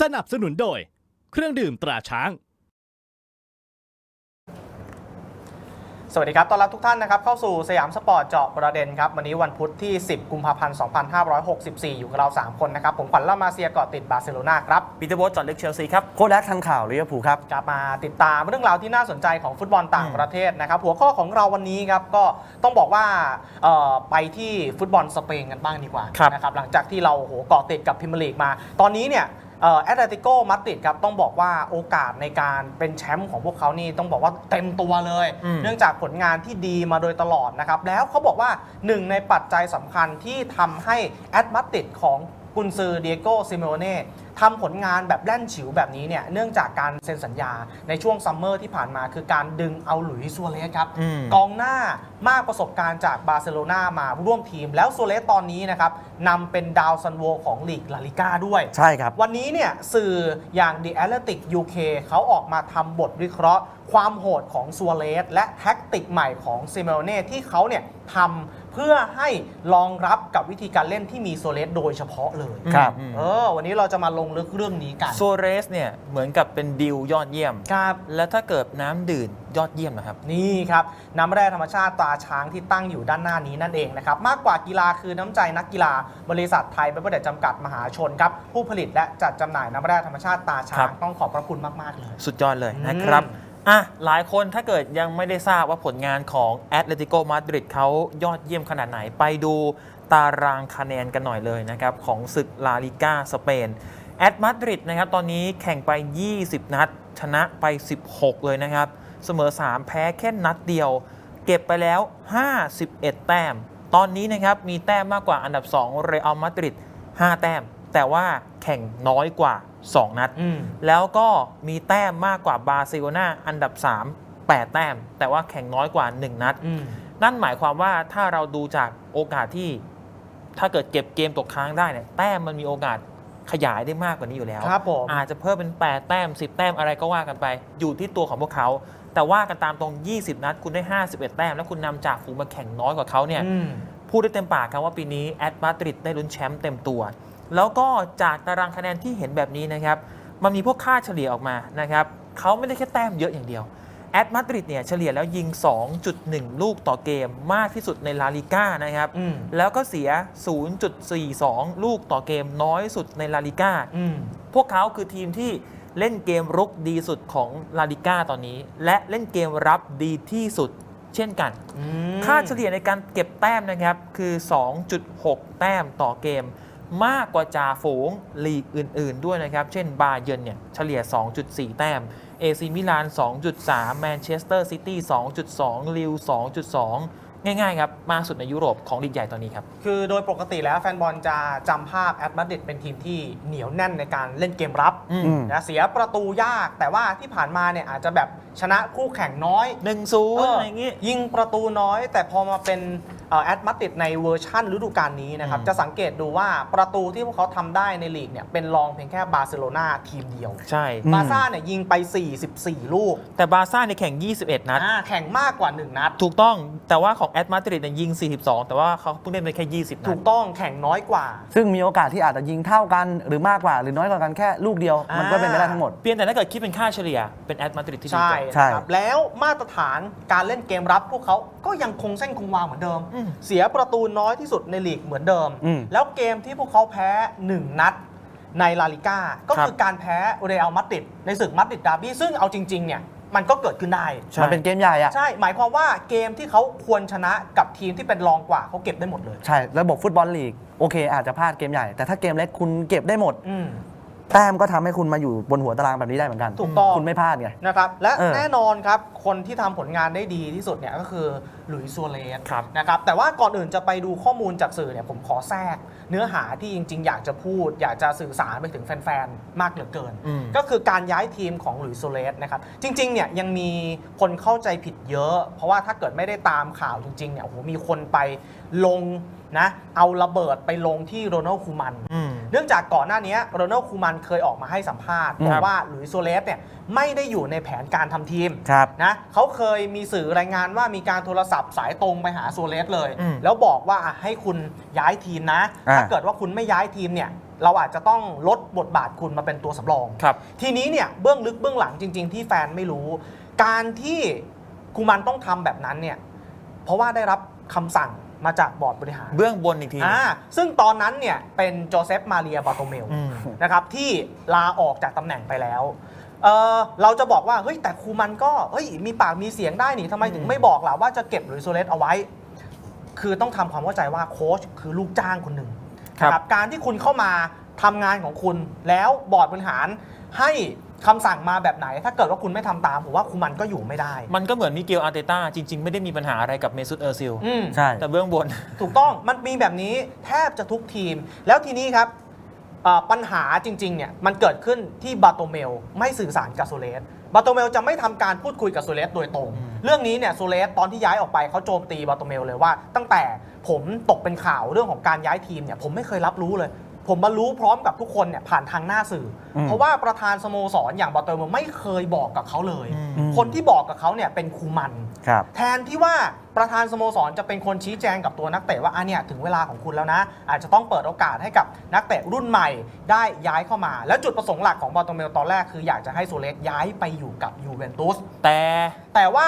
สนับสนุนโดย เครื่องดื่มตราช้าง สวัสดีครับ ต้อนรับทุกท่านนะครับเข้าสู่สยามสปอร์ตเจาะประเด็นครับ วันนี้วันพุธที่ 10 กุมภาพันธ์ 2564 อยู่กับเรา 3 คนนะครับ ผมขวัญล่ามาเซียเกาะติดบาร์เซโลนาครับ ปีเตอร์โบสจอดลึกเชลซีครับ โค้ดแอคทันข่าวลิเวอร์พูลครับ กลับมาติดตามเรื่องราวที่น่าสนใจของฟุตบอลต่างประเทศนะครับ หัวข้อของเราวันนี้ครับก็ต้องบอกว่าเอ่อไปที่ฟุตบอลสเปนกันบ้างดีกว่าครับนะครับหลังจากที่เราโอ้โหเกาะติดกับพรีเมียร์ลีกมา ตอนนี้เนี่ย แอตเลติโกมาดริดครับต้องบอกว่าโอกาสในการเป็นแชมป์ของพวกเขานี่ต้องบอกว่าเต็มตัวเลยอืมเนื่องจากผลงานที่ดีมาโดยตลอดนะครับ แล้วเขาบอกว่าหนึ่งในปัจจัยสำคัญที่ทำให้แอตมาดริดของกุนซือเดียโก้ซิเมโอเน่ ทำผลงานแบบแล่นฉิวแบบนี้เนี่ยเนื่องจากการเซ็นสัญญาในช่วงซัมเมอร์ที่ผ่านมา คือการดึงเอาหลุยส์ซัวเรสครับอืม กองหน้ามากประสบการณ์จากบาร์เซโลนามาร่วมทีม แล้วซัวเรสตอนนี้นะครับนำเป็นดาวซันโวของลีกลาลิก้าด้วย ใช่ครับ วันนี้เนี่ยสื่ออย่าง The Athletic UK เขาออกมาทำบทวิเคราะห์ ความโหดของซัวเรสและแท็กติกใหม่ของซิเมโอเน่ที่เขาเนี่ยทำเพื่อให้รองรับกับวิธีการเล่นที่มีซัวเรสโดยเฉพาะเลยครับอืมเออวันนี้เราจะมาลงลึกเรื่องนี้กัน โซเรสเนี่ยเหมือนกับเป็นดิวยอดเยี่ยม ครับ แล้วถ้าเกิดน้ำดื่มยอดเยี่ยมนะครับ นี่ครับ น้ำแร่ธรรมชาติตราช้างที่ตั้งอยู่ด้านหน้านี้นั่นเองนะครับ มากกว่ากีฬาคือน้ำใจนักกีฬา บริษัทไทยเบเบอร์เดจจำกัดมหาชนครับ ผู้ผลิตและจัดจำหน่ายน้ำแร่ธรรมชาติตราช้าครัง บ ต้องขอบพระคุณมาก ๆ เลย สุดยอดเลยนะครับ อืม อะหลายคนถ้าเกิดยังไม่ได้ทราบว่าผลงานของแอตเลติโกมาดริดเขายอดเยี่ยมขนาดไหนไปดูตารางคะแนนกันหน่อยเลยนะครับ ของศึกลาลิก้าสเปนแอตมาดริดนะครับตอนนี้แข่งไป 20 นัด ชนะไป 16 เลยนะครับ เสมอ 3 แพ้แค่นัดเดียว เก็บไปแล้ว 51 แต้ม ตอนนี้นะครับมีแต้มมากกว่าอันดับ 2 เรอัลมาดริด 5 แต้ม แต่ว่าแข่งน้อยกว่า 2 นัดอืมแล้วก็มีแต้มมากกว่าบาร์เซโลนาอันดับ 3 8 แต้ม แต่ว่าแข่งน้อยกว่า 1 นัดอืมนั่นหมายความว่าถ้าเราดูจากโอกาสที่ ถ้าเกิดเก็บเกมตกค้างได้เนี่ยแต้มมันมีโอกาสขยายได้มากกว่านี้อยู่แล้ว ครับผมอาจจะเพิ่มเป็น 8 แต้ม 10 แต้มอะไรก็ว่ากันไป อยู่ที่ตัวของพวกเขา แต่ว่ากันตามตรง 20 นัด คุณได้ 51 แต้ม แล้วคุณนำจากฝูงมาแข่งน้อยกว่าเขาเนี่ยอืมพูดได้เต็มปากครับว่าปีนี้แอตมาดริดได้ลุ้นแชมป์เต็มตัว แล้วก็จากตารางคะแนนที่เห็นแบบนี้นะครับ มันมีพวกค่าเฉลี่ยออกมานะครับเขาไม่ได้แค่แต้มเยอะอย่างเดียว แอตมาดริดเนี่ยเฉลี่ยแล้วยิง 2.1 ลูกต่อเกมมากที่สุดในลาลิก้านะครับอืมแล้วก็เสีย 0.42 ลูกต่อเกมน้อยสุดในลาลิก้าอืมพวกเขาคือทีมที่เล่นเกมรุกดีสุดของลาลิก้าตอนนี้ และเล่นเกมรับดีที่สุดเช่นกันอืมค่าเฉลี่ยในการเก็บแต้มนะครับคือ 2.6 แต้มต่อเกม มากกว่าจ่าฝูงลีกอื่น ๆ ด้วยนะครับ เช่นบาเยิร์นเนี่ยเฉลี่ย 2.4 แต้มเอซีมิลาน 2.3 แมนเชสเตอร์ซิตี้ 2.2 ลิว 2.2 ง่ายๆครับมากสุดในยุโรปของลีกใหญ่ตอนนี้ครับ คือโดยปกติแล้วแฟนบอลจะจำภาพแอตมาดริดเป็นทีมที่เหนียวแน่นในการเล่นเกมรับอืมอืมนะเสียประตูยาก แต่ว่าที่ผ่านมาเนี่ยอาจจะแบบชนะคู่แข่งน้อย1 0เอออะไรอย่างงี้ยิงประตูน้อย แต่พอมาเป็นแอดมาติดในเวอร์ชั่นฤดูกาลนี้นะครับอืมจะสังเกตดูว่าประตูที่พวกเขาทำได้ในลีกเนี่ยเป็นรองเพียงแค่บาร์เซโลนาทีมเดียว ใช่อืมบาร์ซ่าเนี่ยยิงไป 44 ลูก แต่บาร์ซ่าในยแข่ง 21 นัดอ่าแข่งมากกว่า 1 นัด ถูกต้องแต่ว่าของแอตมาดริดเนี่ยยิง 42 แต่ว่าเขาเพิ่งเล่นไปแค่ 20นัถูดกต้องแข่งน้อยกว่า ซึ่งมีโอกาสที่อาจจะยิงเท่ากันหรือมากกว่า หรือน้อยกว่ากันแค่ลูกเดียว มันก็เป็นไปได้ทั้งหมด เพียงแต่ถ้าเกิดคิดเป็นค่าเฉลี่ยเป็นแอตมาดริดที่ดีใช่กว่า ใช่นะครับแล้วมาตรฐานการเล่นเกมรับพวกเขาก็ยังคงเส้นคงวาเหมือนเดิม อืม เสียประตูน้อยที่สุดในลีกเหมือนเดิม อืม แล้วเกมที่พวกเขาแพ้ 1 นัดในลาลิก้าก็คือการแพ้เรอัลมาดริดในศึกมาดริดดาร์บี้ซึ่งเอาจริงๆเนี่ย มันก็เกิดขึ้นได้ใช่มันเป็นเกมใหญ่อะใช่ หมายความว่าเกมที่เขาควรชนะกับทีมที่เป็นรองกว่าเขาเก็บได้หมดเลย ใช่ ระบบฟุตบอลลีก โอเค อาจจะพลาดเกมใหญ่ แต่ถ้าเกมเล็กคุณเก็บได้หมด อืม แต้มก็ทำให้คุณมาอยู่บนหัวตารางแบบนี้ได้เหมือนกันถูกต้อง คุณไม่พลาดไง นะครับและเออแน่นอนครับคนที่ทำผลงานได้ดีที่สุดเนี่ยก็คือหลุยส์ซัวเรสครับ นะครับแต่ว่าก่อนอื่นจะไปดูข้อมูลจากสื่อเนี่ยผมขอแทรก เนื้อหาที่จริง ๆ อยากจะพูด อยากจะสื่อสารไปถึงแฟนๆ มากเหลือเกิน อืม ก็คือการย้ายทีมของหลุยส์ซัวเรสนะครับจริงๆเนี่ยยังมีคนเข้าใจผิดเยอะ เพราะว่าถ้าเกิดไม่ได้ตามข่าวจริงๆเนี่ยโอ้โหมีคนไปลงนะเอาระเบิดไปลงที่โรนัลด์คูมัน อืม เนื่องจากก่อนหน้านี้โรนัลด์คูมันเคยออกมาให้สัมภาษณ์ครับบอกว่าหลุยส์โซเลสเนี่ยไม่ได้อยู่ในแผนการทำทีมครับนะเขาเคยมีสื่อรายงานว่ามีการโทรศัพท์สายตรงไปหาโซเลสเลยอืมแล้วบอกว่าอะให้คุณย้ายทีมนะอ่าถ้าเกิดว่าคุณไม่ย้ายทีมเนี่ยเราอาจจะต้องลดบทบาทคุณมาเป็นตัวสำรองครับทีนี้เนี่ยเบื้องลึกเบื้องหลังจริง ๆ ที่แฟนไม่รู้ การที่คูมันต้องทำแบบนั้นเนี่ยเพราะว่าได้รับคำสั่ง มาจากบอร์ดบริหารเบื้องบนอีกทีหนึ่ง อ่าซึ่งตอนนั้นเนี่ยเป็นโจเซฟมาเรียบาโตเมลอืม นะครับที่ลาออกจากตำแหน่งไปแล้วเออเราจะบอกว่าเฮ้ยแต่ครูมันก็เฮ้ยมีปากมีเสียงได้นี่ทำไมถึงไม่บอกล่ะว่าจะเก็บหรือโซเลสเอาไว้ คือต้องทำความเข้าใจว่าโค้ชคือลูกจ้างคนหนึ่งครับ นะการที่คุณเข้ามาทำงานของคุณแล้วบอร์ดบริหารให้ คำสั่งมาแบบไหน ถ้าเกิดว่าคุณไม่ทำตามผมว่าครูมันก็อยู่ไม่ได้ มันก็เหมือนมิเกลอาร์เตต้าจริง ๆ ไม่ได้มีปัญหาอะไรกับเมซุตเออร์ซิลอืม ใช่ แต่เบื้องบน ถูกต้องมันมีแบบนี้แทบจะทุกทีม แล้วทีนี้ครับเอ่อปัญหาจริงๆเนี่ยมันเกิดขึ้นที่บาโตเมลไม่สื่อสารกับโซเลสบาโตเมลจะไม่ทำการพูดคุยกับโซเลสโดยตรงอืมเรื่องนี้เนี่ยโซเลสตอนที่ย้ายออกไปเขาโจมตีบาโตเมลเลยว่า ตั้งแต่ผมตกเป็นข่าวเรื่องของการย้ายทีมเนี่ยผมไม่เคยรับรู้เลย ผมมารู้พร้อมกับทุกคนเนี่ยผ่านทางหน้าสื่ออมเพราะว่าประธานสโมสรอย่างบาโตเมลไม่เคยบอกกับเขาเลยอืมคนที่บอกกับเขาเนี่ยเป็นครูมันครับแทนที่ว่าประธานสโมสรจะเป็นคนชี้แจงกับตัวนักเตะว่าอะเนี่ยถึงเวลาของคุณแล้วนะ อาจจะต้องเปิดโอกาสให้กับนักเตะรุ่นใหม่ได้ย้ายเข้ามา แล้วจุดประสงค์หลักของบอลตเมลตอนแรกคืออยากจะให้โซเลสย้ายไปอยู่กับยูเวนตุสแต่แต่ว่า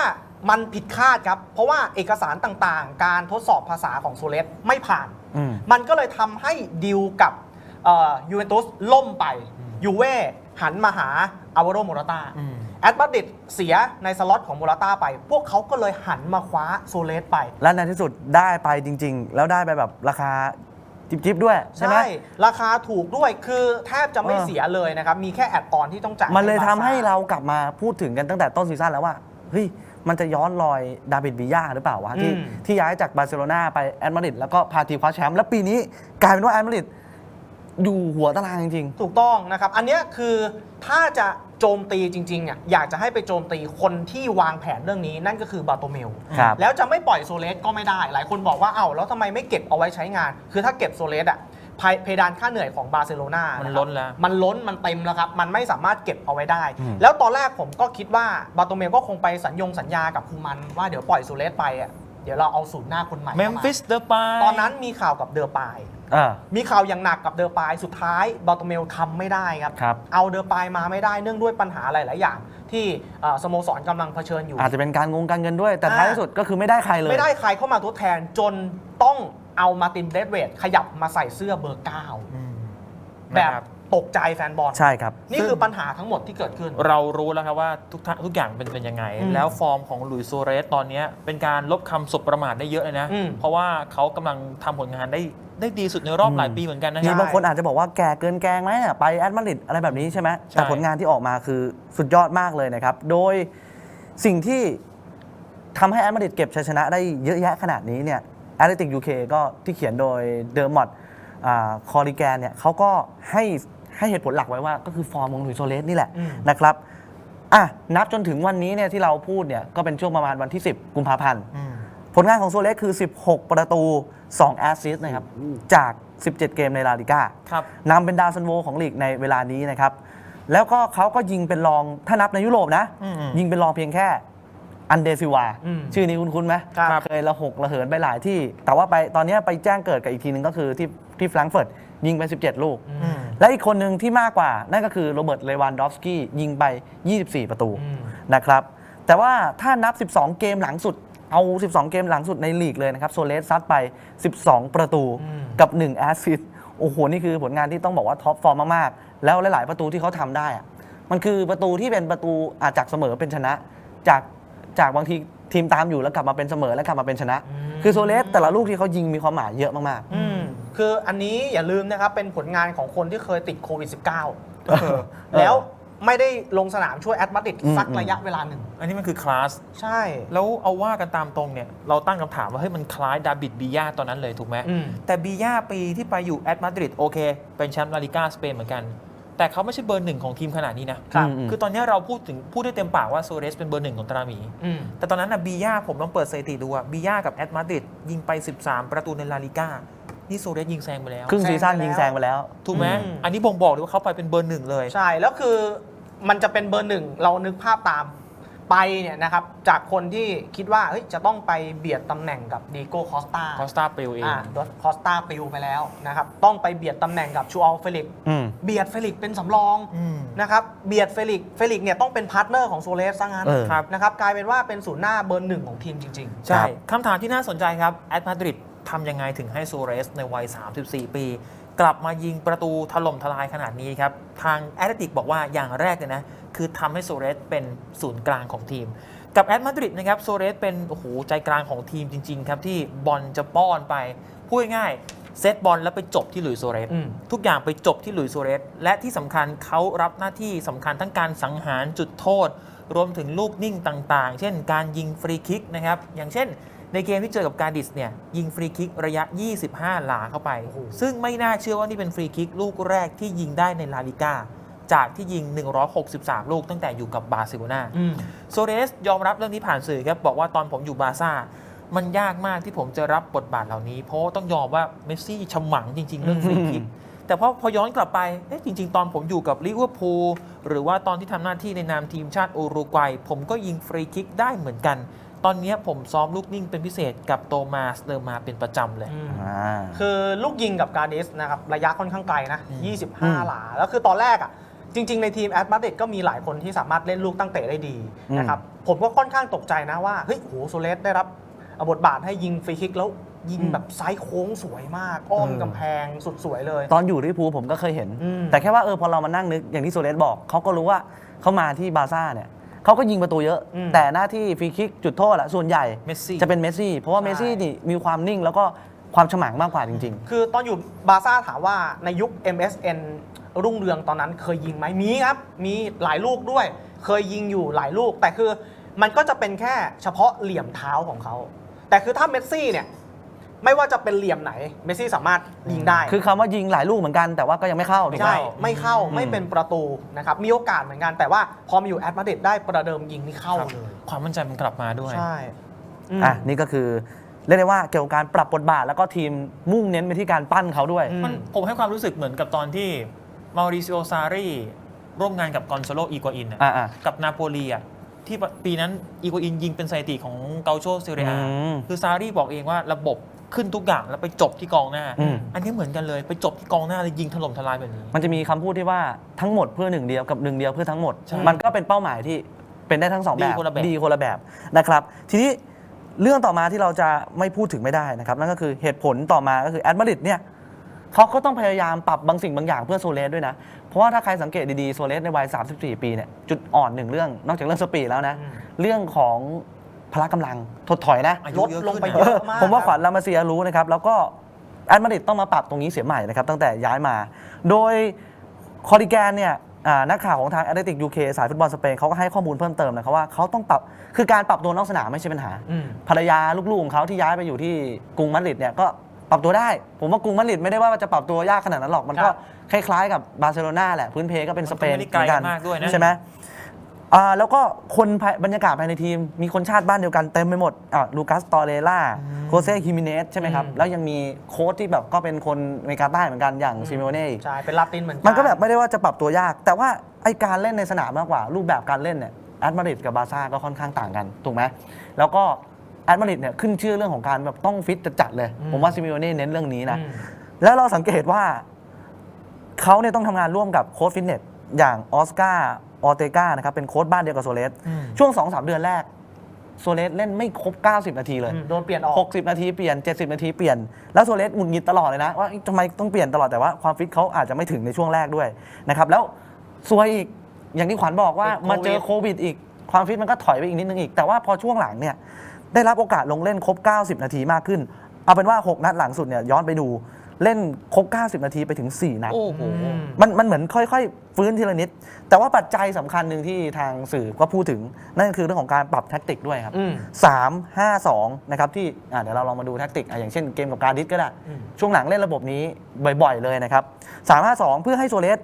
มันผิดคาดครับ เพราะว่าเอกสารต่างๆ การทดสอบภาษาของโซเลสไม่ผ่านอืมมันก็เลยทำให้ดิวกับ ยูเวนตุสล่มไปอืมยูเว่หันมาหาอาวาโรโมราตาอืมแอตมาดริดเสียในสล็อตของโมราต้าไป พวกเขาก็เลยหันมาคว้าโซเลสไป และในที่สุดได้ไปจริง ๆ แล้วได้ไปแบบราคาจิบๆด้วยใช่ไหมราคาถูกด้วยคือแทบจะไม่เออเสียเลยนะครับ มีแค่แอดออนที่ต้องจ่าย มันเลยทำบาร์ซ่าให้เรากลับมาพูดถึงกันตั้งแต่ต้นซีซั่นแล้วว่าเฮ้ยมันจะย้อนรอยดาวิดบียาหรือเปล่าวะที่อืมที่ย้ายจากบาร์เซโลนาไปแอตมาดริดแล้วก็พาทีมคว้าแชมป์แล้วปีนี้กลายเป็นว่าแอตมาดริด อยู่หัวตารางจริง ถูกต้องนะครับ อันเนี้ยคือถ้าจะโจมตีจริงๆอะอยากจะให้ไปโจมตีคนที่วางแผนเรื่องนี้นั่นก็คือบาโตเมลๆครับแล้วจะไม่ปล่อยโซเลสก็ไม่ได้ หลายคนบอกว่าเอ้าแล้วทำไมไม่เก็บเอาไว้ใช้งาน คือถ้าเก็บโซเลสอะภายเพดานค่าเหนื่อยของบาร์เซโลนามัมันล้นแล้ว มันล้นมันเต็มแล้วครับ มันไม่สามารถเก็บเอาไว้ได้ อืม แล้วตอนแรกผมก็คิดว่าบาโตเมลก็คงไปสัญญงสัญญากับคูมันว่าเดี๋ยวปล่อยโซเลสไปอะเดี๋ยวเราเอาสูตรหน้าคนใหม่เมเข้ามมาฟิสเดอร์ปาตอนนั้นมีข่าวกับเดอร์ปาย อ่า มีข่าวอย่างหนักกับเดอร์ปายสุดท้ายบาโตเมลทำไม่ได้ครับ ครับ เอาเดอร์ปายมาไม่ได้เนื่องด้วยปัญหาหลาย ๆ อย่าง ที่เอ่อสโมสรกำลังเผชิญอยู่ อาจจะเป็นการงงการเงินด้วย แต่อ่าท้ายที่สุดก็คือไม่ได้ใครเลย ไม่ได้ใครเข้ามาทดแทนจนต้องเอามาตินเดดเวดขยับมาใส่เสื้อเบอร์อืม9แบบนะครับ ตกใจแฟนบอลใช่ครับนี่คือปัญหาทั้งหมดที่เกิดขึ้น เรารู้แล้วครับว่าทุกท่าทุกอย่างเป็นเป็นยังไงอืมแล้วฟอร์มของหลุยส์โซเรสตอนเนี้ยเป็นการลบคำสบประมาทได้เยอะเลยนะอืมเพราะว่าเขากำลังทำผลงานได้ได้ดีสุดในรอบอืมหลายปีเหมือนกันนะคมีรับบางคนอาจจะบอกว่าแก่เกินแกงไหมเนี่ยไปแอตมาดริดอะไรแบบนี้ใช่ไหมใช่แต่ผลงานที่ออกมาคือสุดยอดมากเลยนะครับ โดยสิ่งที่ทำให้แอตมาดริดเก็บชัยชนะได้เยอะแยะขนาดนี้เนี่ยแอตเลติกยูเคก็ที่เขียนโดยเดอร์มอดคอริแกนเนี่ยเขาก็ให้ ให้เหตุผลหลักไว้ว่าก็คือฟอร์มของหลุยส์โซเลสนี่แหละอืมนะครับอะนับจนถึงวันนี้เนี่ยที่เราพูดเนี่ยก็เป็นช่วงประมาณวันที่ 10 กุมภาพันธ์อืมผลงานของโซเลสคือ 16 ประตู 2 แอสซิสต์นะครับจาก 17 เกมในลาลิก้าครับนำเป็นดาวซันโวของลีกในเวลานี้นะครับแล้วก็เขาก็ยิงเป็นรองถ้านับในยุโรปนะอืมยิงเป็นรองเพียงแค่อันเดซิวาอืมชื่อนี้คุ้นๆไหมครับเคยระหกระเหินไปหลายที่ แต่ว่าไปตอนนี้ไปแจ้งเกิดกับอีกทีหนึงก็คือที่ที่แฟรงก์เฟิร์ตยิงไป 17 ลูกอือืมม และอีกคนหนึ่งที่มากกว่า นั่นก็คือโรเบิร์ตเลวานดอฟสกี้ยิงไป 24 ประตูอืม นะครับ แต่ว่าถ้านับ 12 เกมหลังสุด เอา 12 เกมหลังสุดในลีกเลยนะครับ โซเลสซัดไป 12 ประตูอืม กับ 1 แอสซิสต์โอ้โห นี่คือผลงานที่ต้องบอกว่าท็อปฟอร์มมาก ๆ แล้วหลาย ๆ ประตูที่เขาทำได้อะมันคือประตูที่เป็นประตูอาจจากเสมอเป็นชนะ จากจากบางทีทีมตามอยู่แล้วกลับมาเป็นเสมอแล้วกลับมาเป็นชนะอืมคือโซเลสแต่ละลูกที่เขายิงมีความหมายเยอะมากอืม คืออันนี้อย่าลืมนะครับเป็นผลงานของคนที่เคยติดโควิด -19 แล้วไม่ได้ลงสนามช่วยแอตมาติดอืมสักอืมระยะเวลาหนึ่ง อันนี้มันคือคลาส ใช่ แล้วเอาว่ากันตามตรงเนี่ย เราตั้งคำถามว่าเฮ้ยมันคล้ายดาบิดบียาตอนนั้นเลยถูกไหมอืมแต่บียาปีที่ไปอยู่แอตมาดริดโอเค เป็นแชมป์ลาลิก้าสเปนเหมือนกัน แต่เขาไม่ใช่เบอร์หนึ่งของทีมขนาดนี้นะครับอืมคือตอนนี้เราพูดถึงพูดได้เต็มปากว่าโซเรสเป็นเบอร์หนึ่งของตารางหมีอืมแต่ตอนนั้นนะบียาผมลองเปิดสถิติดูอะบียากับแอตมาดริดยิงไป 13 ประตูในลาลิก้า นี่โซเรสยิงแซงไปแล้วๆครึ่งซีซั่นแซงไปแล้วยิงแซงไปแล้วถูกไหมอืม อันนี้บ่งบอกเลยว่าเขาไปเป็นเบอร์หนึ่งเลย ใช่แล้วคือมันจะเป็นเบอร์หนึ่งเรานึกภาพตามไปเนี่ยนะครับ จากคนที่คิดว่าเฮ้ยจะต้องไปเบียดตำแหน่งกับดีโก้คอสตาคอสตาเปลเองอ่าโดนคอสตาปิวไปแล้วนะครับ ต้องไปเบียดตำแหน่งกับชูอัลเฟลิกซ์อืมเบียดเฟลิกซ์เป็นสำรองอืม นะครับเบียดเฟลิกซ์เฟลิกซ์เนี่ยต้องเป็นพาร์ทเนอร์ของโซเลสซะงั้นเออ ครับ นะครับกลายเป็นว่าเป็นศูนย์หน้าเบอร์หนึ่งของทีมจริงใช่ครับคำถามที่น่าสนใจครับ แอตมาดริด ทำยังไงถึงให้โซเรสในวัย 34 ปี กลับมายิงประตูถล่มทลายขนาดนี้ครับ ทางแอตเลติกบอกว่าอย่างแรกเลยนะ คือทำให้โซเรสเป็นศูนย์กลางของทีม กับแอตมาดริดนะครับโซเรสเป็นโอ้โหใจกลางของทีมจริง ๆ ครับ ที่บอลจะป้อนไปพูดง่ายๆเซตบอลแล้วไปจบที่หลุยส์โซเรสอืมทุกอย่างไปจบที่หลุยส์โซเรส และที่สำคัญเขารับหน้าที่สำคัญทั้งการสังหารจุดโทษ รวมถึงลูกนิ่งต่างๆ เช่นการยิงฟรีคิกนะครับ อย่างเช่น ในเกมที่เจอกับการดิสเนี่ยยิงฟรีคิกระยะ 25 หลาเข้าไป ซึ่งไม่น่าเชื่อว่านี่เป็นฟรีคิกลูกแรกที่ยิงได้ในลาลิก้าจากที่ยิง 163 ลูกตั้งแต่อยู่กับบาร์เซโลนาๆอืมโซเรสยอมรับเรื่องนี้ผ่านสื่อครับ บอกว่าตอนผมอยู่บาร์ซ่า มันยากมากที่ผมจะรับบทบาทเหล่านี้ เพราะว่าต้องยอมว่าเมสซี่ฉมังจริง ๆ เรื่องฟรีคิกแต่พอพอย้อนกลับไปเอ๊ะจริง ๆ ตอนผมอยู่กับลิเวอร์พูลหรือว่าตอนที่ทำหน้าที่ในนามทีมชาติอุรุกวัย ผมก็ยิงฟรีคิกได้เหมือนกัน ตอนนี้ผมซ้อมลูกนิ่งเป็นพิเศษกับโตมาสเลอมาเป็นประจำเลย อ่า คือลูกยิงกับการดิสนะครับ ระยะค่อนข้างไกลนะอืมอืม25 หลา แล้วคือตอนแรกอะ จริง ๆ ในทีมแอตมาดริดก็มีหลายคนที่สามารถเล่นลูกตั้งเตะได้ดีนะครับ ผมก็ค่อนข้างตกใจนะว่า เฮ้ยโหโซเลสได้รับบทบาทให้ยิงฟรีคิกแล้วยิงแบบซ้ายโค้งสวยมาก อ้อมกำแพงสุดสวยเลย ตอนอยู่ลิเวอร์พูลผมก็เคยเห็น อืม แต่แค่ว่าเออพอเรามานั่งนึกอย่างที่โซเลสบอกเขาก็รู้ว่าเขามาที่บาร์ซ่าเนี่ย เขาก็ยิงประตูเยอะ อืมแต่หน้าที่ฟรีคิกจุดโทษอะส่วนใหญ่เมสซี่จะเป็นเมสซี่ เพราะว่าใช่ เมสซี่นี่มีความนิ่งแล้วก็ความฉมังมากกว่าจริง คือตอนอยู่บาร์ซ่าถามว่าในยุค MSN รุ่งเรืองตอนนั้นเคยยิงไหมมีครับ มีหลายลูกด้วย เคยยิงอยู่หลายลูก แต่คือมันก็จะเป็นแค่เฉพาะเหลี่ยมเท้าของเขา แต่คือถ้าเมสซี่เนี่ย ไม่ว่าจะเป็นเหลี่ยมไหนเมสซี่สามารถยิงได้ๆคือคำว่ายิงหลายลูกเหมือนกันแต่ว่าก็ยังไม่เข้าถูกไหม ใช่ไม่เข้าอืมไม่เป็นประตูนะครับมีโอกาสเหมือนกันแต่ว่าพอมาอยู่แอตมาดริดได้ประเดิมยิงนี่เข้าครับเลย ความมั่นใจมันกลับมาด้วย ใช่มอะนี่ก็คือเรียกได้ว่าเกี่ยวกับการปรับบทบาท แล้วก็ทีมมุ่งเน้นไปที่การปั้นเขาด้วย อื มันผมให้ความรู้สึกเหมือนกับตอนที่มาริซิโอซารีร่วมงานกับกอนซาโลอีกัวอินน่ะอ่ากับนาโปลีอะที่ปีนั้นอีกัวอินยิงเป็นสถิติของเกาโชเซเรียอืม คือซารีบอกเองว่าระบบ ขึ้นทุกอย่างแล้วไปจบที่กองหน้า อืม อันนี้เหมือนกันเลยไปจบที่กองหน้าเลยยิงถล่มทลายแบบนี้ มันจะมีคำพูดที่ว่าทั้งหมดเพื่อหนึ่งเดียวกับหนึ่งเดียวเพื่อทั้งหมด ใช่มันก็เป็นเป้าหมายที่เป็นได้ทั้งสองแบบดีคนละแบบ ดีคนละแบบนะครับ ทีนี้เรื่องต่อมาที่เราจะไม่พูดถึงไม่ได้นะครับ นั่นก็คือเหตุผลต่อมาก็คือแอดมาริดเนี่ยเขาก็ต้องพยายามปรับบางสิ่งบางอย่างเพื่อโซเลสด้วยนะ เพราะว่าถ้าใครสังเกตดีๆโซเลสในวัย 34 ปีเนี่ยจุดอ่อนหนึ่งเรื่องนอกจากเรื่องสปีดแล้วนะอืมเรื่องของ พละกำลังถดถอยนะอาลยุดเยอะลงไปขึ้น เยนะอะมาก ผมว่าคขวัรับญลามาเซียรู้นะครับ แล้วก็แอดมาดริดต้องมาปรับตรงนี้เสียใหม่นะครับ ตั้งแต่ย้ายมา โดยคอริแกนเนี่ยอ่านักข่าวของทางแอตเลติกยูเคสายฟุตบอลสเปนเขาก็ให้ข้อมูลเพิ่มเติมนะครับว่าเขาต้องปรับคือการปรับตัวนอกสนามไม่ใช่ปัญหา อืม ภรรยาลูกๆของเขาที่ย้ายไปอยู่ที่กรุงมาดริดเนี่ยก็ปรับตัวได้ ผมว่ากรุงมาดริดไม่ได้ว่าจะปรับตัวยากขนาดนั้นหรอกมันก็ครับคล้ายๆกับบาร์เซโลนาแหละพื้นเพก็เป็นสเปนมันก็ไม่ได้ไกลกันมากด้วยนะ ใช่ไหม อ่าแล้วก็คนภายบรรยากาศภายในทีม มีคนชาติบ้านเดียวกันเต็มไปหมดอ่าลูคัสตอเรล่าโคเซ่ฮิมิเนสใช่ไหมครับอืมแล้วยังมีโค้ชที่แบบก็เป็นคนอเมริกาใต้เหมือนกันอย่างซิเมโอเน่ใช่เป็นลาตินเหมือนกัมันก็แบบไม่ได้ว่าจะปรับตัวยาก แต่ว่าไอการเล่นในสนามมากกว่า รูปแบบการเล่นเนี่ยแอตมาดริดกับบาร์ซ่าก็ค่อนข้างต่างกันถูกไหมแล้วก็แอตมาดริดเนี่ยขึ้นชื่อเรื่องของการแบบต้องฟิตจัดๆเลยอืมผมว่าซิเมโอเน่เน้นเรื่องนี้นะอืมแล้วเราสังเกตว่าเขาเนี่ยต้องทำงานร่วมกับโค้ชฟิตเนสอย่างออสการ์ ออเตกานะครับเป็นโค้ชบ้านเดียวกับโซเลสอืมช่วง2-3เดือนแรกโซเลสเล่นไม่ครบ 90 นาทีเลยอืมโดนเปลี่ยนออก 60 นาทีเปลี่ยน 70 นาทีเปลี่ยน แล้วโซเลสหงุดหงิดตลอดเลยนะว่าเอ๊ะทำไมต้องเปลี่ยนตลอดแต่ว่าความฟิตเขาอาจจะไม่ถึงในช่วงแรกด้วยนะครับแล้วซวยอีกอย่างที่ขวัญบอกว่าติดโควิดมาเจอโควิดอีกความฟิตมันก็ถอยไปอีกนิดนึงอีก แต่ว่าพอช่วงหลังเนี่ยได้รับโอกาสลงเล่นครบ 90 นาทีมากขึ้น เอาเป็นว่า 6 นัดหลังสุดเนี่ยย้อนไปดูเล่นครบ 90 นาทีไปถึง 4 นัดโอ้โหอืมมันมันเหมือนค่อยๆ ฟื้นทีละนิด แต่ว่าปัจจัยสำคัญหนึ่งที่ทางสื่อก็พูดถึง นั่นก็คือเรื่องของการปรับแท็กติกด้วยครับอืม3 5 2นะครับที่อะเดี๋ยวเราลองมาดูแท็กติกอะอย่างเช่นเกมกับการดิสก็ได้อืมช่วงหลังเล่นระบบนี้บ่อย ๆ เลยนะครับ3 5 2เพื่อให้โซเลส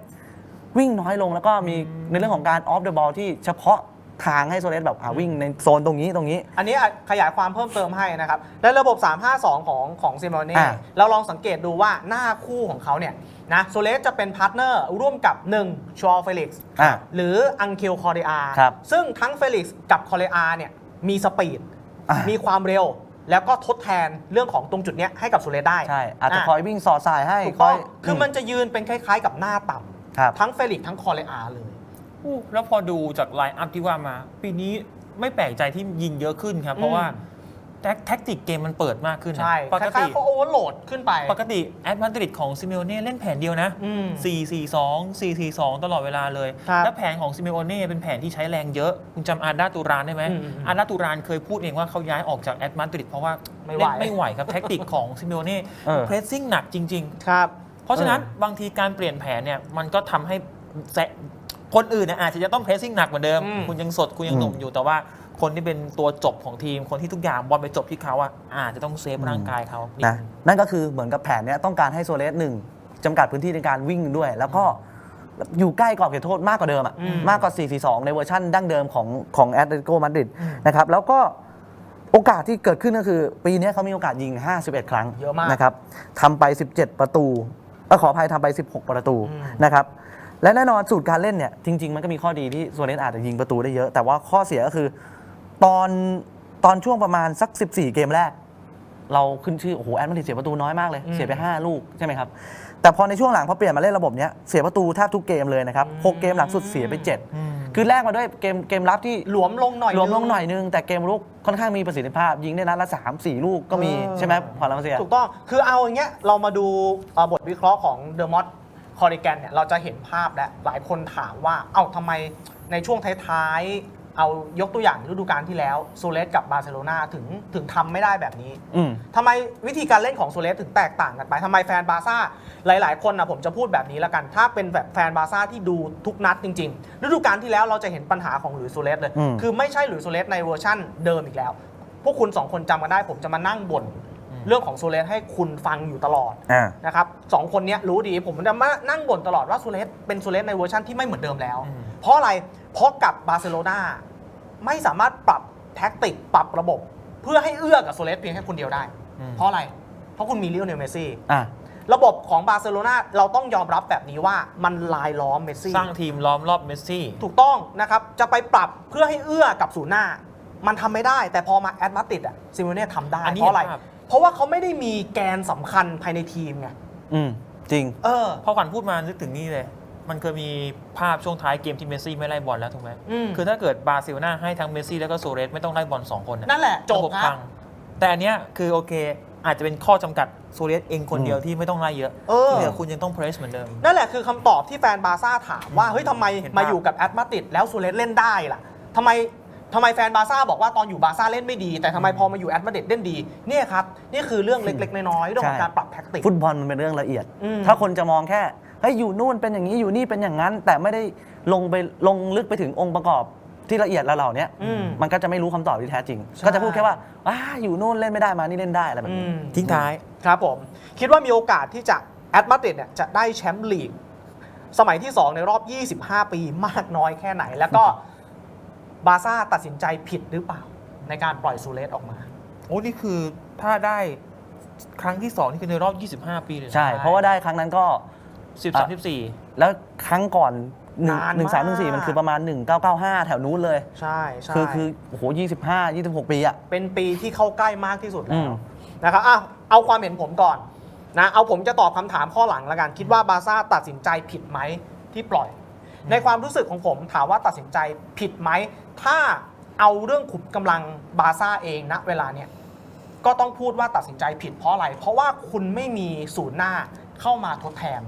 วิ่งน้อยลงแล้วก็มีในเรื่องของการออฟเดอะบอลที่เฉพาะ ทางให้โซเลสแบบอ่าวิ่งในโซนตรงนี้ตรงนี้ อันนี้ขยายความเพิ่มเติมให้นะครับในระบบ 352 ของของซิม o เน่อ่า เราลองสังเกตดูว่าหน้าคู่ของเขาเนี่ยนะโซเลสจะเป็นพาร์ทเนอร์ร่วมกับ1ชอเฟลิกซ์อ่า หรืออังเคลคอเรอาครับซึ่งทั้งเฟลิกซ์กับคอเรอาเนี่ยมีสปีด อ่ามีมีความเร็ว แล้วก็ทดแทนเรื่องของตรงจุดเนี้ยให้กับโซเลสได้ใช่ อาจจะคอยวิ่งสอดสายให้ถูกคต้ออยงคือมันจะยืนเป็นคล้ายๆ กับหน้าต่ำครับ ทั้งเฟลิกซ์ทั้งคอเรอาเลยอู้ แล้วพอดูจากไลน์อัพที่ว่ามา ปีนี้ไม่แปลกใจที่ยิงเยอะขึ้นครับ เพราะว่าแท็กแท็กติกเกมมันเปิดมากขึ้นนะใช่ปคกล้าติยๆเขาโอเวอร์โหลดขึ้นไป ปกติแอดมาดริดของซิเมโอเน่เล่นแผนเดียวนะอืม4-4-2 4-4-2 ตลอดเวลาเลยครับและแผนของซิเมโอเน่เป็นแผนที่ใช้แรงเยอะ คุณจำอาร์ดาตูรานได้ไหมอืมอืมอืมอาร์ดาตูรานเคยพูดเองว่าเขาย้ายออกจากแอดมาดริดเพราะว่าไม่ไหวเล่นไม่ไหวครับแท็กติกของซิเมโอเน่เออเพรสซิ่งหนักจริงครับๆเพราะฉะนั้นเออบางทีการเปลี่ยนแผนเนี่ยมันก็ทำให้แซะ คนอื่นเนี่ยอาจจะยังต้องเพรสซิ่งหนักเหมือนเดิม อืม คุณยังสดคุณยังหนุ่มอยู่แต่ว่าคนที่เป็นตัวจบของทีม คนที่ทุกอย่างบอลไปจบที่เขาอะอาจจะต้องเซฟร่างกายเขานิดนะนึง นั่นก็คือเหมือนกับแผนเนี้ยต้องการให้โซเลสหนึ่งจำกัดพื้นที่ในการวิ่งด้วย แล้วก็อยู่ใกล้กรอบเขตโทษมากกว่าเดิมอะอืมมากกว่า 4-4-2 ในเวอร์ชั่นดั้งเดิมของของแอตเลติโกมาดริดอืมนะครับแล้วก็โอกาสที่เกิดขึ้นก็คือ ปีนี้เขามีโอกาสยิง 51 ครั้งเยอะมากนะครับทำไป 17 ประตูเอ่อขออภัยทำไป 16 ประตูอืม นะครับ และแน่นอนสูตรการเล่นเนี่ยจริง ๆ มันก็มีข้อดีที่โซเลสอาจจะยิงประตูได้เยอะ แต่ว่าข้อเสียก็คือ ตอนตอนช่วงประมาณสัก 14 เกมแรก เราขึ้นชื่อโอ้โหแอดมาดริดเสียประตูน้อยมากเลยอืมเสียไป 5 ลูกใช่ไหมครับแต่พอในช่วงหลังพอเปลี่ยนมาเล่นระบบเนี้ยเสียประตูแทบทุกเกมเลยนะครับอืมหกเกมหลังสุดเสียไปอืม7คือแลกมาด้วยเกมเกมรับที่หลวมลงหน่อยรวมลงนึหน่อยนึงแต่เกมรุกค่อนข้างมีประสิทธิภาพ ยิงได้นัดละ3 4 ลูกก็มีเออใช่ไหมพอลามาเซียถูกต้องคือเอาอย่างเงี้ยเรามาดูเอ่อบทวิเคราะห์ของเดอะมอส คอริแกนเนี่ยเราจะเห็นภาพแล้วหลายคนถามว่า เอ้าทำไมในช่วงท้ายๆ เอายกตัวอย่างฤดูกาลที่แล้วโซเลสกับบาร์เซโลนาถึงถึงทำไม่ได้แบบนี้อืม ทำไมวิธีการเล่นของโซเลสถึงแตกต่างกันไปทำไมแฟนบาร์ซ่าหลาย ๆ คนนะผมจะพูดแบบนี้แล้วกัน ถ้าเป็นแบบแฟนบาร์ซ่าที่ดูทุกนัดจริง ๆ ฤดูกาลที่แล้วเราจะเห็นปัญหาของหลุยส์โซเลสเลย อืม คือไม่ใช่หลุยส์โซเลสในเวอร์ชั่นเดิมอีกแล้ว พวกคุณสองคนจำกันได้ผมจะมานั่งบ่นอืม เรื่องของโซเลสให้คุณฟังอยู่ตลอดอ่า นะครับสองคนเนี้ยรู้ดีผมจะมานั่งบ่นตลอดว่าโซเลสเป็นโซเลสในเวอร์ชันที่ไม่เหมือนเดิมแล้ว อืม เพราะอะไร เพราะกับบาร์เซโลนาไม่สามารถปรับแท็กติกปรับระบบ เพื่อให้เอื้อกับโซเลสเพียงแค่คนเดียวได้อืมเพราะอะไร เพราะคุณมีลิโอเนลเมสซี่อ่าระบบของบาร์เซโลนาเราต้องยอมรับแบบนี้ว่ามันลายล้อมเมสซี่ สร้างทีมล้อมรอบเมสซี่ ถูกต้องนะครับ จะไปปรับเพื่อให้เอื้อกับศูนย์หน้า มันทำไม่ได้ แต่พอมาแอดมาติดอะซิโมเน่ทำได้ อันนี้เพราะอะไร เห็นภาพ เพราะว่าเขาไม่ได้มีแกนสำคัญภายในทีมไงอืมจริง เออ พอขวัญพูดมานึกถึงนี่เลย มันเคยมีภาพช่วงท้ายเกมที่เมสซี่ไม่ไล่บอลแล้วถูกไหมอืม คือถ้าเกิดบาร์เซโลนาให้ทั้งเมสซี่แล้วก็โซเรสไม่ต้องไล่บอลสองคนน่ะนั่นแหละจบระบบคพัรับ งแต่อันเนี้ยคือโอเค อาจจะเป็นข้อจำกัดโซเรสเองคนเดียวที่ไม่ต้องไล่เยอะเออ ที่เหลือคุณยังต้องเพรสเหมือนเดิม นั่นแหละคือคำตอบที่แฟนบาร์ซ่าถามว่า เฮ้ยทำไมเห็นภาพ มาอยู่กับแอตมาติดแล้วซูเลสเล่นได้ล่ะทำไม ทำไมแฟนบาร์ซ่าบอกว่าตอนอยู่บาร์ซ่าเล่นไม่ดี แต่ทำไมพอมาอยู่แอตมาติดเล่นดีเนี่ยครับนี่คือเรื่องเล็ก ๆ น้อยๆเรื่องของใช่การปรับแท็กติก ฟุตบอลมันเป็นเรื่องละเอียด อืม ถ้าคนจะมองแค่เฮ้ยอยู่นู่นเป็นอย่างนี้อยู่นี่เป็นอย่างนั้น แต่ไม่ได้ลงไปลงลึกไปถึงองค์ประกอบที่ละเอียดเหล่าเนี้ยอืม มันก็จะไม่รู้คำตอบที่แท้จริง ใช่ ก็จะพูดแค่ว่าว้าอยู่นู่นเล่นไม่ได้มานี่เล่นได้อะไรแบบอืนี้ ม ทิ้งท้าย ครับผม คิดว่ามีโอกาสที่จะแอตมาติดเนี่ยจะได้แชมป์ลีก สมัยที่ 2 ในรอบ 25 ปีมากน้อยแค่ไหน แล้วก็ บาร์ซ่าตัดสินใจผิดหรือเปล่า ในการปล่อยซูเลสออกมา โอ้นี่คือถ้าได้ครั้งที่ 2 นี่คือในรอบ 25 ปีเลยนะใช่ เพราะว่าได้ครั้งนั้นก็สิบอะสามสิบสี่แล้วครั้งก่อนหนึ่งนานหนึ่งสามหนึ่งสี่มากมันคือประมาณ 1995 แถวนู้นเลย ใช่ใช่คือคือโอ้โห25 26ปีอะ เป็นปีที่เข้าใกล้มากที่สุดอืแล้วมนะครับอะเอาความเห็นผมก่อนนะ เอาผมจะตอบคำถามข้อหลังแล้วกัน คิดว่าบาร์ซ่าตัดสินใจผิดไหมที่ปล่อย ในความรู้สึกของผมถามว่าตัดสินใจผิดไหม ถ้าเอาเรื่องขุมกำลังบาซ่าเองณเวลาเนี้ยก็ต้องพูดว่าตัดสินใจผิดเพราะอะไร เพราะว่าคุณไม่มีศูนย์หน้าเข้ามาทดแทน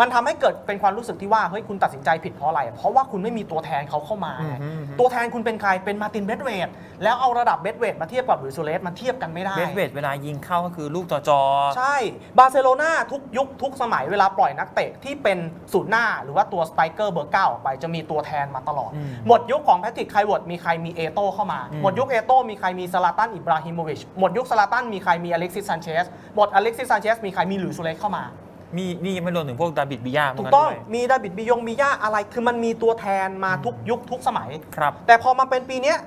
มมันทำให้เกิดเป็นความรู้สึกที่ว่าเฮ้ยคุณตัดสินใจผิดเพราะอะไร เพราะว่าคุณไม่มีตัวแทนเขาเข้ามาไงอืมอืม ตัวแทนคุณเป็นใครเป็นมาร์ตินเบดเวดแล้วเอาระดับเบดเวดมาเทียบกับหลุยส์โซเลสมันเทียบกันไม่ได้ เบสเวทเวลายิงเข้าก็คือลูกจอจอใช่ บาร์เซโลนาทุกยุคทุกสมัยเวลาปล่อยนักเตะที่เป็นศูนย์หน้า หรือว่าตัวสไตรเกอร์เบอร์เก้าออกไปจะมีตัวแทนมาตลอด อืมหมดยุคของแพทริกไคลเวิร์ดมีใครมีเอโต้เข้ามาอืมหมดยุคเอโต้มีใครมีซาลาตันอิบราฮิโมวิช หมดยุคซาลาตันมีใครมีอเล็กซิสซานเชส หมดอเล็กซิสซานเชสมีใครมีหลุยส์โซเลสเข้ามา มีนี่ยังไม่รวมถึงพวกดาบิดบิยาถูกต้องด้วยมีดาบิดบิยงมีย่าอะไร คือมันมีตัวแทนมาทุกยุคทุกสมัย ครับ แต่พอมาเป็นปีเนี้ย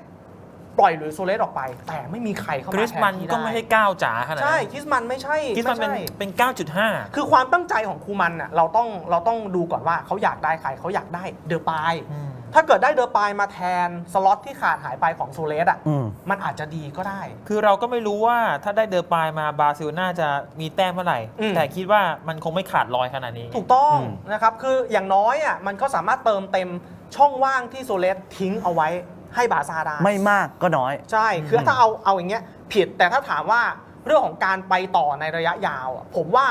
ปล่อยหลุยส์โซเลสออกไป แต่ไม่มีใครเข้าคมาริสแทนมันที่ก็ได้ไม่ใช่ก้าวจ๋าขนาดใช่นั้นคริสมันไม่ใช่คริสมันเป็นไใช่เป็น 9.5 คือความตั้งใจของครูมันอะเราต้องเราต้องดูก่อนว่าเขาอยากได้ใครเขาอยากได้เดอปายอืม ถ้าเกิดได้เดอปายมาแทนสล็อตที่ขาดหายไปของโซเลสอะอืม มันอาจจะดีก็ได้ คือเราก็ไม่รู้ว่าถ้าได้เดอร์ปายมาบราซิลน่าจะมีแต้มเมื่อไหร่ อืม แต่คิดว่ามันคงไม่ขาดลอยขนาดนี้ ถูกต้องอืม นะครับ คืออย่างน้อยอะมันก็สามารถเติมเต็มช่องว่างที่โซเลสทิ้งเอาไว้ให้บาร์ซาได้ ไม่มากก็น้อย ใช่ คือถ้าเอาเอาอย่างเงี้ยผิดแต่ถ้าถามว่าเรื่องของการไปต่อในระยะยาวอะผมว่า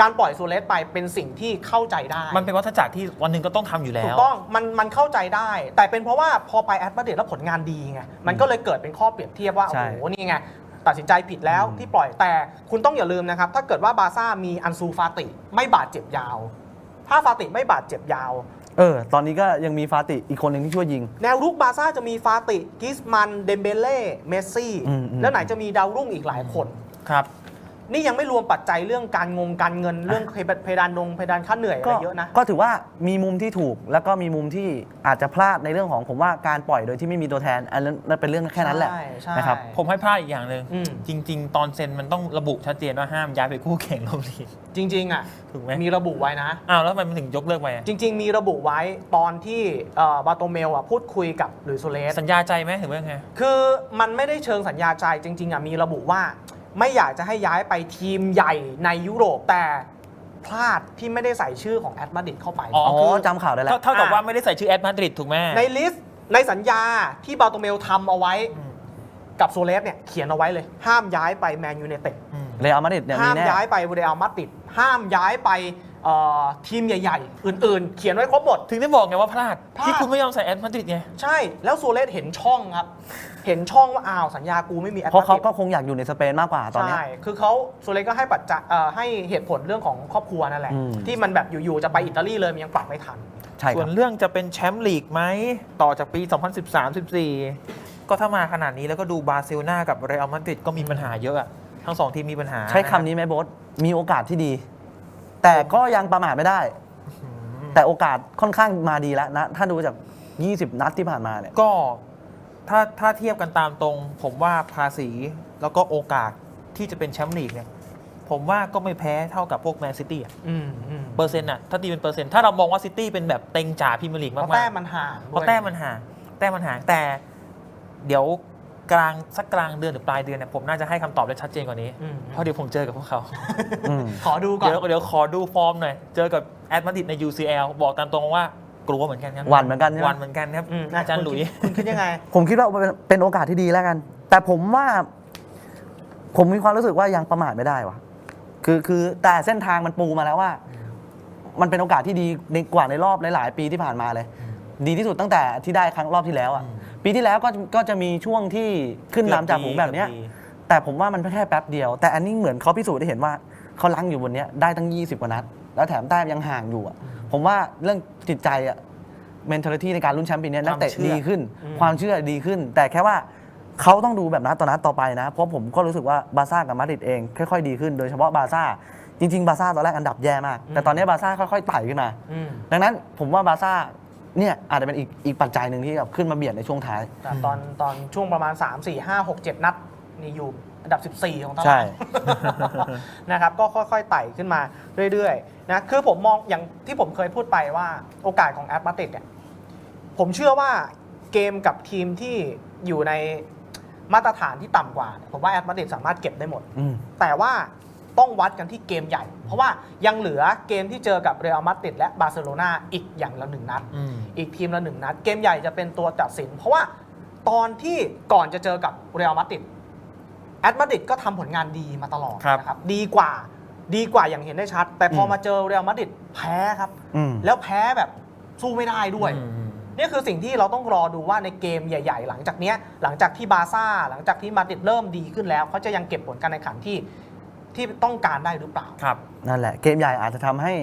การปล่อยโซเลสไปเป็นสิ่งที่เข้าใจได้ มันเป็นวัฏจักรที่วันหนึ่งก็ต้องทำอยู่แล้ถูวกต้องมันมันเข้าใจได้ แต่เป็นเพราะว่าพอไปแอดมาดริดแล้วผลงานดีไง มันก็เลยเกิดเป็นข้อเปรียบเทียบว่าโอ้ใช่โห นี่ไง ตัดสินใจผิดแล้วอืมที่ปล่อยแต่คุณต้องอย่าลืมนะครับ ถ้าเกิดว่าบาร์ซ่ามีอันซูฟาติ ไม่บาดเจ็บยาว ถ้าฟาติไม่บาดเจ็บยาว เออ ตอนนี้ก็ยังมีฟาติอีกคนหนึ่งที่ช่วยยิง แนวรุกบาร์ซ่าจะมีฟาติ กิสมัน เดมเบเล่ เมสซี่ อืมอืม แล้วไหนจะมีดาวรุ่งอีกหลายคน ครับ นี่ยังไม่รวมปัจจัยเรื่องการงงการเงินเรื่องเพดานดงเพดานค่าเหนื่อยอะไรเยอะนะก็ถือว่ามีมุมที่ถูกแล้วก็มีมุมที่อาจจะพลาดในเรื่องของผมว่าการปล่อยโดยที่ไม่มีตัวแทนอันนั้นนั่นเป็นเรื่องแค่นั้นแหละใช่ใช่นะครับผมให้พลาดอีกอย่างหนึ่งอืมจริง ๆ ตอนเซ็นมันต้องระบุชัดเจนว่าห้ามย้ายไปคู่แข่งเราลีกจริง ๆ อะถูกไหมมีระบุไว้นะอ้าวแล้วทำไมมันถึงยกเลิกไปอะจริง ๆ มีระบุไว้ตอนที่เอ่อบาโตเมลอะพูดคุยกับหรือโซเลสสัญญาใจไหมถึงว่าไงคือมันไม่ได้เชิงสัญญาใจจริงๆอะมีระบุว่า ไม่อยากจะให้ย้ายไปทีมใหญ่ในยุโรปแต่พลาดที่ไม่ได้ใส่ชื่อของแอดมาดริดเข้าไปอ๋ออ๋อคือจำข่าวได้แล้ว เท่าเท่ากับอะว่าไม่ได้ใส่ชื่อแอดมาดริดถูกไหมในลิสต์ในสัญญาที่บาโตเมลทำเอาไว้อืมกับโซเลสเนี่ยเขียนเอาไว้เลย ห้ามย้ายไปแมนยู i นเต็ดอืมเรอัลมาดริดเนี่ยมีห้ามแน่ย้ายไปเรอัลมาดริดห้ามย้ายไป เอ่อทีมใหญ่ ๆ อื่น ๆ เขียนไว้ครบหมด ถึงได้บอกไงว่าพลาด พลาด ที่คุณไม่ยอมใส่แอดมาดริดไง ใช่แล้วโซเลสเห็นช่องครับ เห็นช่องว่าอ้าวสัญญากูไม่มีแอดเพราะเขามาดริดก็คงอยากอยู่ในสเปนมากกว่าตอนเนี้ย ใช่ คือเขาโซเลสก็ให้ปัจจัยเอ่อให้เหตุผลเรื่องของครอบครัวนั่นแหละ อืม ที่มันแบบอยู่ ๆ จะไปอิตาลีเลยมันยังปรับไม่ทัน ใช่คส่วรับนเรื่องจะเป็นแชมป์ลีกไหม ต่อจากปี 2013-14 ก็ถ้ามาขนาดนี้แล้วก็ดูบาร์เซโลนากับเรอัลมาดริดก็มีปัญหาเยอะอะทั้งสองทีมมีปัญหาใช้คำนี้ไหมโบสมีโอกาสที่ดี แต่ก็ยังประมาทไม่ได้อืมแต่โอกาสค่อนข้างมาดีแล้วนะ ถ้าดูจาก 20 นัดที่ผ่านมาเนี่ย ก็ถ้าถ้าเทียบกันตามตรง ผมว่าภาษีแล้วก็โอกาสที่จะเป็นแชมป์ลีกเนี่ย ผมว่าก็ไม่แพ้เท่ากับพวกแมนซิตี้อะอืมอืมเปอร์เซ็นต์อะถ้าตีเป็นเปอร์เซ็นต์ถ้าเรามองว่าซิตี้เป็นแบบเต็งจ่าพรีเมียร์ลีกเพมากราะๆ แต้มมันห่างเพราะแต้มมันห่างแต้มมันห่างแต่เดี๋ยว กลางสักกลางเดือนหรือปลายเดือนเนี่ยผมน่าจะให้คำตอบได้ชัดเจนกว่านี้ อืม เพราะเดี๋ยวผมเจอกับพวกเขา อืม ขอดูก่อน เดี๋ยวเดี๋ยวขอดูฟอร์มหน่อย เจอกับแอดมาดริดใน UCL บอกตามตรงว่ากลัวเหมือนกันครับหวั่นเหมือนกันใช่ไหม หวันเหมือนกันครับอืมอาจารย์หลุย คุณคุณคิดยังไง ผมคิดว่าเป็นเป็นโอกาสที่ดีแล้วกัน แต่ผมว่า ผมมีความรู้สึกว่ายังประมาทไม่ได้วะคือคือแต่เส้นทางมันปูมาแล้วว่า มันเป็นโอกาสที่ดีในกว่าในรอบหลายๆ ปีที่ผ่านมาเลย ดีที่สุดตั้งแต่ที่ได้ครั้งรอบที่แล้วอะ อืม ปีที่แล้วก็ก็จะมีช่วงที่ขึ้นนำจากฝูงแบบเนี้ย แต่ผมว่ามันแค่แป๊บเดียว แต่อันนี้เหมือนเขาพิสูจน์ได้เห็นว่าเขาลังอยู่บนเนี้ยได้ตั้ง 20 กว่านัด แล้วแถมแต้มยังห่างอยู่อะผมว่าเรื่องจิตใจอะ mentality ในการลุ้นแชมป์ปีเนี้ยนักเตะความเชื่อดีขึ้นอืมความเชื่อดีขึ้น แต่แค่ว่าเขาต้องดูแบบนัดต่อนัดต่อไปนะ เพราะผมก็รู้สึกว่าบาร์ซ่ากับมาดริดเองค่อยๆดีขึ้น โดยเฉพาะบาร์ซ่าจริงๆ บาร์ซ่าตอนแรกอันดับแย่มาก แต่ตอนนี้บาร์ซ่าค่อยๆไต่ขึ้นมาอืมดังนั้นผมว่าบาร์ซ่า เนี่ยอาจจะเป็นอีกอีกปัจจัยหนึ่งที่แบบขึ้นมาเบียดในช่วงท้าย แต่ตอนตอนช่วงประมาณ 3 4 5 6 7 นัดนี่อยู่อันดับ 14 ของตาใช่รางนะครับ ก็ค่อยๆไต่ขึ้นมาเรื่อยๆนะคือผมมองอย่างที่ผมเคยพูดไปว่าโอกาสของแอตมาติดเนี่ยผมเชื่อว่าเกมกับทีมที่อยู่ในมาตรฐานที่ต่ำกว่าผมว่าแอตมาติดสามารถเก็บได้หมด อืม แต่ว่า ต้องวัดกันที่เกมใหญ่ เพราะว่ายังเหลือเกมที่เจอกับเรอัลมาดริดและบาร์เซโลนาอีกอย่างละหนึ่งนัดอืมอีกทีมละหนึ่งนัด เกมใหญ่จะเป็นตัวตัดสิน เพราะว่าตอนที่ก่อนจะเจอกับเรอัลมาดริดแอตมาดริดก็ทำผลงานดีมาตลอดครับนะครับดีกว่าดีกว่าอย่างเห็นได้ชัด แต่พออมมาเจอเรอัลมาดริดแพ้ครับอืมแล้วแพ้แบบสู้ไม่ได้ด้วยอืมนี่คือสิ่งที่เราต้องรอดูว่าในเกมใหญ่ ๆ หลังจากเนี้ยหลังจากที่บาร์ซ่าหลังจากที่มาดริดเริ่มดีขึ้นแล้วเขาจะยังเก็บผลการแข่งขันที่ ที่ต้องการได้หรือเปล่า ครับ นั่นแหละเกมใหญ่อาจจะทำให้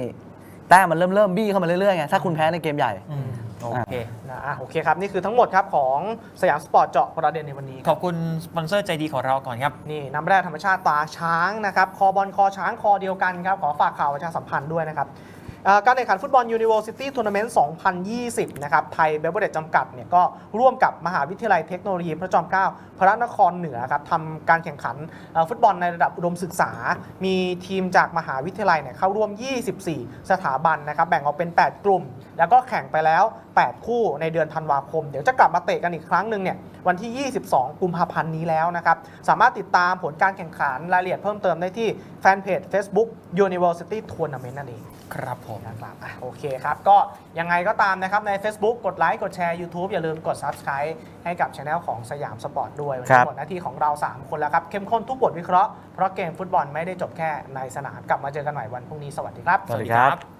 แต้มมันเริ่มเริ่มบี้เข้ามาเรื่อยๆไงถ้าคุณแพ้ในเกมใหญ่อืมโอเค นะอะโอเคครับ นี่คือทั้งหมดครับของสยามสปอร์ตเจาะประเด็นในวันนี้ ขอบคุณสปอนเซอร์ใจดีของเราก่อนครับ นี่น้ำแร่ธรรมชาติตาช้างนะครับ คอบอลคอช้างคอเดียวกันครับ ขอฝากข่าวประชาสัมพันธ์ด้วยนะครับเอ่อ การแข่งขันฟุตบอล University Tournament 2020 นะครับ ไทยเบเบอร์เดจจำกัดเนี่ยก็ร่วมกับมหาวิทยาลัยเทคโนโลยีพระจอมเกล้าพระนครเหนือครับทำการแข่งขันฟุตบอลในระดับอุดมศึกษา มีทีมจากมหาวิทยาลัยเนี่ยเข้าร่วม 24 สถาบันนะครับ แบ่งออกเป็น 8 กลุ่ม แล้วก็แข่งไปแล้ว 8 คู่ในเดือนธันวาคม เดี๋ยวจะกลับมาเตะกันอีกครั้งหนึ่งเนี่ยวันที่ 22 กุมภาพันธ์นี้แล้วนะครับ สามารถติดตามผลการแข่งขันรายละเอียดเพิ่มเติมได้ที่แฟนเพจ Facebook University Tournament นั่นเองครับผมนะครับอะโอเคครับ ก็ยังไงก็ตามนะครับ ใน Facebook กดไลค์กดแชร์ YouTube อย่าลืมกด Subscribe ให้กับช anel ของสยามสปอร์ตด้วยวันครันี้บหมดหน้าที่ของเรา 3 คนแล้วครับ เข้มข้นทุกบทวิเคราะห์เพราะเกมฟุตบอลไม่ได้จบแค่ในสนามกลับมาเจอกันใหม่วันพรุ่งนี้สวัสดีครับ สวัสดีครับ